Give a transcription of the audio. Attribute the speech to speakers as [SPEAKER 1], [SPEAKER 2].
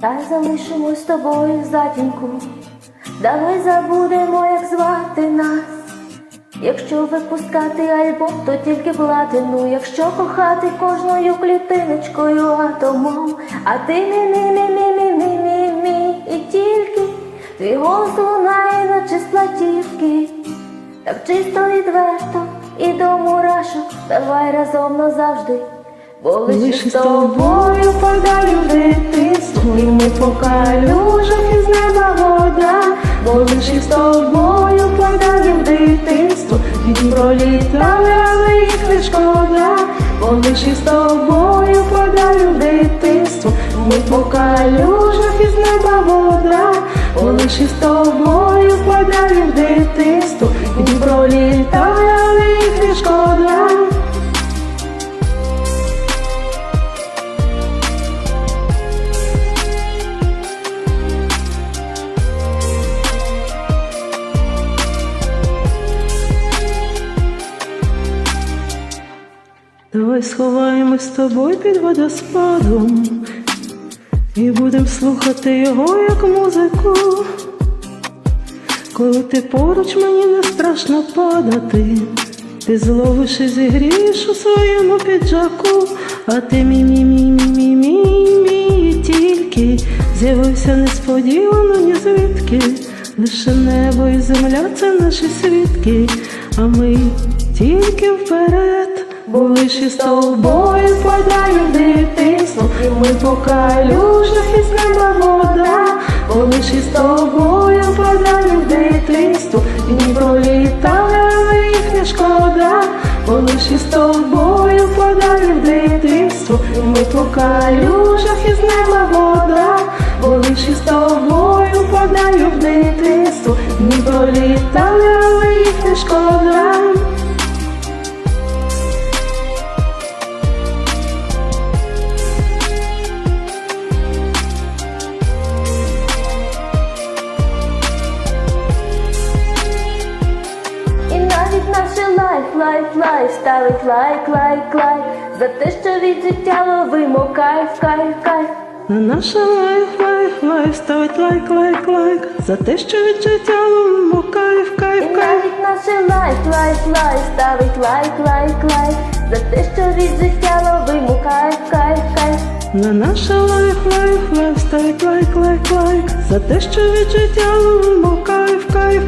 [SPEAKER 1] Та й залишимось з тобою затінку. Давай забудемо, як звати нас. Якщо випускати альбом, то тільки платину, якщо кохати кожною клітиночкою атомом, а ти мі мі мі мі мі мі мі мі і тільки твій голос лунає, наче з платівки, так чисто і відверто, і до мурашок, давай разом назавжди. Бо лише з тобою впадаю в мені по калюжах із неба вода, Божиш із тобою планів дитинство, Дні пролітали, але їх не шкода, Божиш із тобою планів дитинство, ми по калюжах із неба вода, Божиш із тобою планів дитинство, Дні пролітали.
[SPEAKER 2] Давай сховаємось з тобою під водоспадом і будем слухати його як музику. Коли ти поруч мені не страшно падати, ти зловиш і зігрієш у своєму піджаку, а ти мій мій мій мій мій мій тільки з'явився несподівано ні звідки, лише небо і земля це наші свідки, а ми тільки вперед
[SPEAKER 1] були ще стовбою, спадають дитинство, і ми по калюжах візьмемо вода, були ще стовбою, спадають дитинство, і пролітали, але їх не шкода, були ще стовбою, спадають дитинство, і ми по калюжах візьмемо вода, були ще стовбою, спадають дитинство, і пролітали, але їх не шкода. І навіть наше лайф, лайф, лайф ставить лайк, лайк, лайк. За те, що від життя ловимо кайф, кайф, кайф.
[SPEAKER 2] На наше лайф, лайф, лайф ставить лайк, лайк, лайк. За те, що від життя ловимо кайф,
[SPEAKER 1] І
[SPEAKER 2] кайф, кайф
[SPEAKER 1] навіть наше лайф, лайф, лайф ставить лайк, лайк, лайк. За те, що від життя ловимо кайф, кайф, кайф.
[SPEAKER 2] На наше лайф, лайф, лайф ставить лайк, лайк, лайк. За те, що від життя ловимо кайф, кайф,